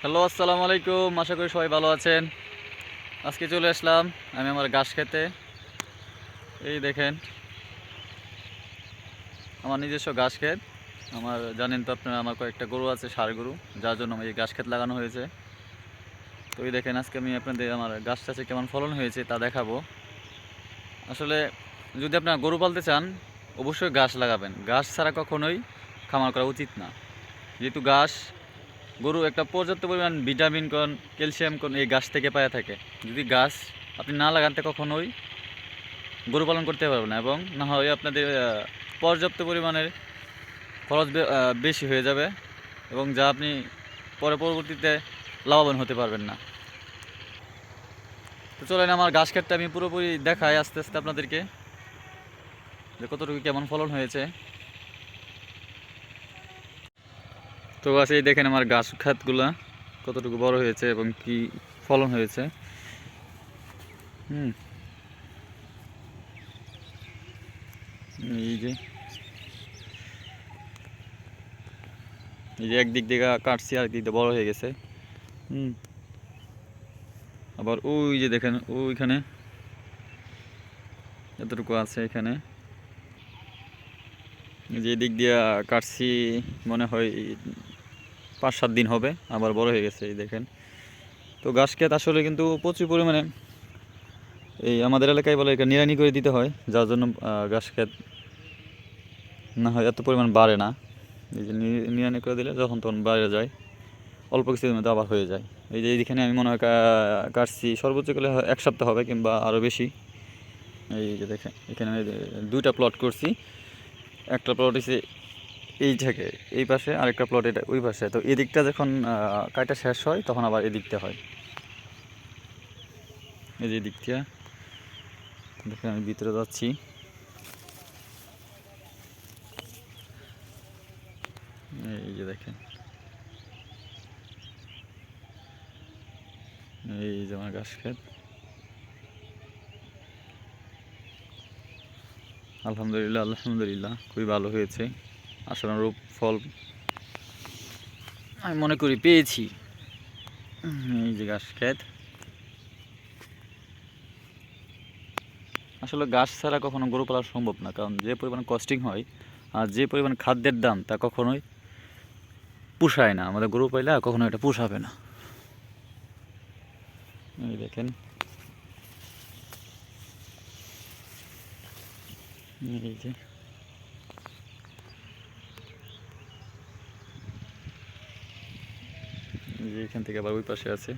Hello, আসসালামু আলাইকুম। আশা করি সবাই ভালো আছেন। আজকে চলে আসলাম আমি আমার ঘাস খেতে। এই দেখেন, আমার নিজস্ব ঘাস ক্ষেত। আমার, জানেন তো আপনারা, আমার কয়েকটা গরু আছে ষাঁড় গরু, যার জন্য আমার এই ঘাস ক্ষেত লাগানো হয়েছে। তো এই দেখেন, আজকে আমি আপনাদের, আমার গাছ চাষে কেমন ফলন হয়েছে তা দেখাবো। আসলে, যদি আপনারা গরু পালতে চান, অবশ্যই গাছ লাগাবেন। গাছ ছাড়া কখনোই খামার করা উচিত না। যেহেতু ঘাস গরু একটা পর্যাপ্ত পরিমাণ ভিটামিন কোন, ক্যালসিয়াম কোন এই গাছ থেকে পাওয়া থাকে। যদি গাছ আপনি না লাগাতে কখনোই গরু পালন করতে পারবেন না এবং না হয় আপনাদের পর্যাপ্ত পরিমাণের খরচ বেশি হয়ে যাবে এবং যা আপনি পরে পরবর্তীতে লাভবান হতে পারবেন না। তো চলেন আমার গাছ ক্ষেতটা আমি পুরোপুরি দেখাই আস্তে আস্তে আপনাদেরকে যে কতটুকু কেমন ফলন হয়েছে। তো গাছ, এই দেখেন আমার গাছ খাতগুলা কতটুকু বড় হয়েছে এবং কি ফলন হয়েছে। হুম। এই যে। এই যে একদিক দিয়ে কাটছি আর দিক দিয়ে বড় হয়ে গেছে। হুম। আবার ওই যে দেখেন, ওইখানে এতটুকু আছে এখানে। যে দিক দিয়ে কাটছি, মনে হয় পাঁচ সাত দিন হবে, আবার বড় হয়ে গেছে, এই দেখেন। তো ঘাস ক্ষেত আসলে কিন্তু প্রচুর পরিমাণে এই আমাদের এলাকায় বলে এটা নিড়ানি করে দিতে হয়, যার জন্য ঘাস ক্ষেত না হয় এত পরিমাণ বাড়ে না। এই যে নি- নিড়ানি করে দিলে যখন তখন বাইরে যায়, অল্প কিছুদিন মধ্যে আবার হয়ে যায়। এই যে এইখানে আমি মনে হয় কাটছি, সর্বোচ্চ গেলে এক সপ্তাহ হবে কিংবা আরও বেশি। এই যে দেখেন, এখানে আমি দুইটা প্লট করছি। একটা প্লট হচ্ছে এই থেকে এই পাশে আরেকটা প্লট এটা ওই পাশে। তো এদিকটা যখন কাটা শেষ হয়, তখন আবার এদিকটা হয়। এই যে এদিকটা। দেখেন, আমি ভিতরে যাচ্ছি। এই যে দেখেন। এই যে আমার ঘাস ক্ষেত আলহামদুলিল্লাহ আলহামদুলিল্লাহ, খুবই ভালো হয়েছে। আশানুরূপ ফল? আমি মনে করি পেয়েছি। এই যে ঘাস ক্ষেত। আসলে গাছ ছাড়া কখনো গরু পালা সম্ভব না, কারণ যে পরিমাণ কস্টিং হয় আর যে পরিমাণ খাদ্যের দাম তা কখনোই পোষায় না। আমাদের গরু পাইলে কখনো এটা পোষাবে না। দেখেন। এই যে। যে এখান থেকে আবার ওই পাশে আছে।